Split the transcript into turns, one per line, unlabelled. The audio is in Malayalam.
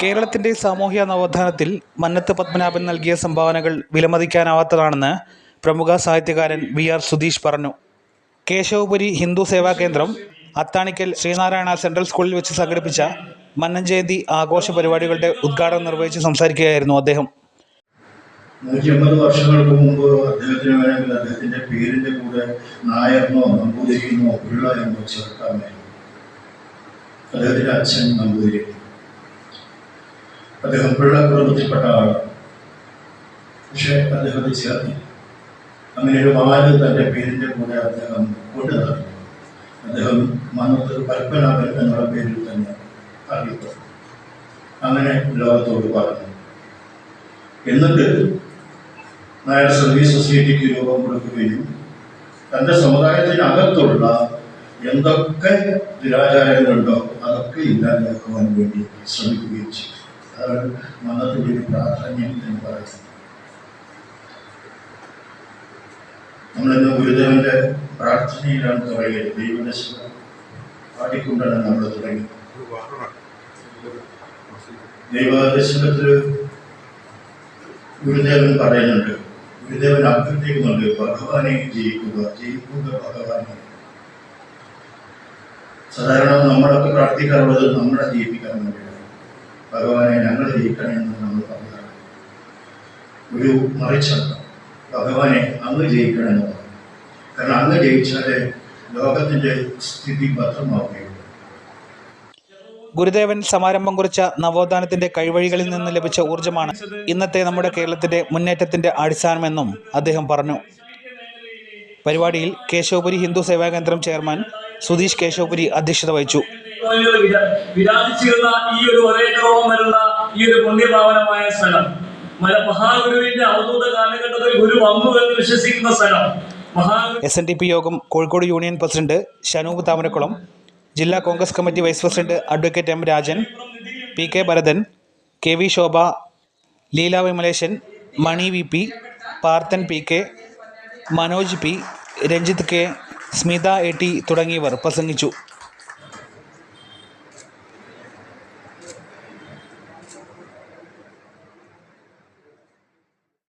കേരളത്തിന്റെ സാമൂഹ്യ നവോത്ഥാനത്തിൽ മന്നത്ത് പത്മനാഭൻ നൽകിയ സംഭാവനകൾ വിലമതിക്കാനാവാത്തതാണെന്ന് പ്രമുഖ സാഹിത്യകാരൻ വി ആർ സുധീഷ് പറഞ്ഞു. കേശവപുരി ഹിന്ദു സേവാ കേന്ദ്രം അത്താണിക്കൽ ശ്രീനാരായണ സെൻട്രൽ സ്കൂളിൽ വെച്ച് സംഘടിപ്പിച്ച മന്നൻ ജയന്തി ആഘോഷ പരിപാടികളുടെ ഉദ്ഘാടനം നിർവഹിച്ച് സംസാരിക്കുകയായിരുന്നു അദ്ദേഹം.
വർഷങ്ങൾക്ക് മുമ്പ് അദ്ദേഹത്തിന് അദ്ദേഹത്തിന്റെ പേരിന്റെ കൂടെ നായർന്നോ നമ്പൂതിരിയെന്നോ പിള്ള എന്നോ ചേർക്കാമായിരുന്നു അദ്ദേഹത്തിന്റെ അച്ഛൻ നമ്പൂതിരി. അദ്ദേഹം പിള്ള കുടുംബത്തിൽപ്പെട്ട ആളാണ് പക്ഷെ അദ്ദേഹത്തെ ചേർത്തി. അങ്ങനെ ഒരു വാൽ തന്റെ പേരിന്റെ കൂടെ അദ്ദേഹം കൊണ്ടു നടന്നു. അദ്ദേഹം മന്നത്ത് പത്മനാഭൻ എന്നുള്ള പേരിൽ തന്നെ അറിയപ്പെട്ടു അങ്ങനെ ലോകത്തോട് പറഞ്ഞു. എന്നിട്ട് നായർ സർവീസ് സൊസൈറ്റിക്ക് രൂപം കൊടുക്കുകയും തന്റെ സമുദായത്തിനകത്തുള്ള എന്തൊക്കെ ദുരാചാരങ്ങളുണ്ടോ അതൊക്കെ ഇല്ലാതാക്കുവാൻ വേണ്ടി ശ്രമിക്കുകയും ചെയ്തു. മതത്തിന്റെ ഒരു പ്രാധാന്യം എന്ന് പറയുന്നത്. നമ്മളിന്ന് ഗുരുദേവന്റെ പ്രാർത്ഥനയിലാണ് തുടങ്ങിയത്. ദൈവദശകം പാടിക്കൊണ്ടാണ് നമ്മൾ ഗുരുദേവൻ പറയുന്നുണ്ട്. ഗുരുദേവൻ അഭ്യർത്ഥിക്കുന്നുണ്ട് ഭഗവാനെ ജയിക്കുക ജയിക്കുക ഭഗവാനെ. സാധാരണ നമ്മളൊക്കെ പ്രാർത്ഥിക്കാറുള്ളത് നമ്മളെ ജയിപ്പിക്കാൻ വേണ്ടിയാണ്. ഭഗവാനെ ഞങ്ങൾ ജയിക്കണമെന്ന് നമ്മൾ പറഞ്ഞതാണ്. ഒരു മറിച്ചല്ല ഭഗവാനെ അങ്ങ് ജയിക്കണമെന്ന് കാരണം അങ്ങ് ജയിച്ചാലേ ലോകത്തിന്റെ സ്ഥിതി ഭദ്രമാവുകയുള്ളൂ.
ഗുരുദേവൻ സമാരംഭം കുറിച്ച നവോത്ഥാനത്തിന്റെ കൈവഴികളിൽ നിന്ന് ലഭിച്ച ഊർജമാണ് ഇന്നത്തെ നമ്മുടെ കേരളത്തിന്റെ മുന്നേറ്റത്തിന്റെ അടിസ്ഥാനമെന്നും അദ്ദേഹം പറഞ്ഞു. പരിപാടിയിൽ കേശവപുരി ഹിന്ദു സേവാ കേന്ദ്രം ചെയർമാൻ സുധീഷ് കേശവപുരി അധ്യക്ഷത വഹിച്ചു.
വിരാജിച്ചിരുന്ന ഈ ഒരു ഒരേക്കറോളം ഈ ഒരു പുണ്യഭാവനമായ സ്ഥലം. മല മഹാഗുരുവിന്റെ കാലഘട്ടത്തിൽ ഗുരു വന്നു എന്ന് വിശ്വസിക്കുന്ന സ്ഥലം.
എസ് എൻ ഡി പി യോഗം കോഴിക്കോട് യൂണിയൻ പ്രസിഡന്റ് ഷനൂബ് താമരക്കുളം ജില്ലാ Congress committee vice president advocate M Rajan P K Bharathan K V Shobha Leela Vimaleshan Mani V P Parthan P K Manoj P Ranjith K Smitha A T തുടങ്ങിയവർ പ്രസംഗിച്ചു.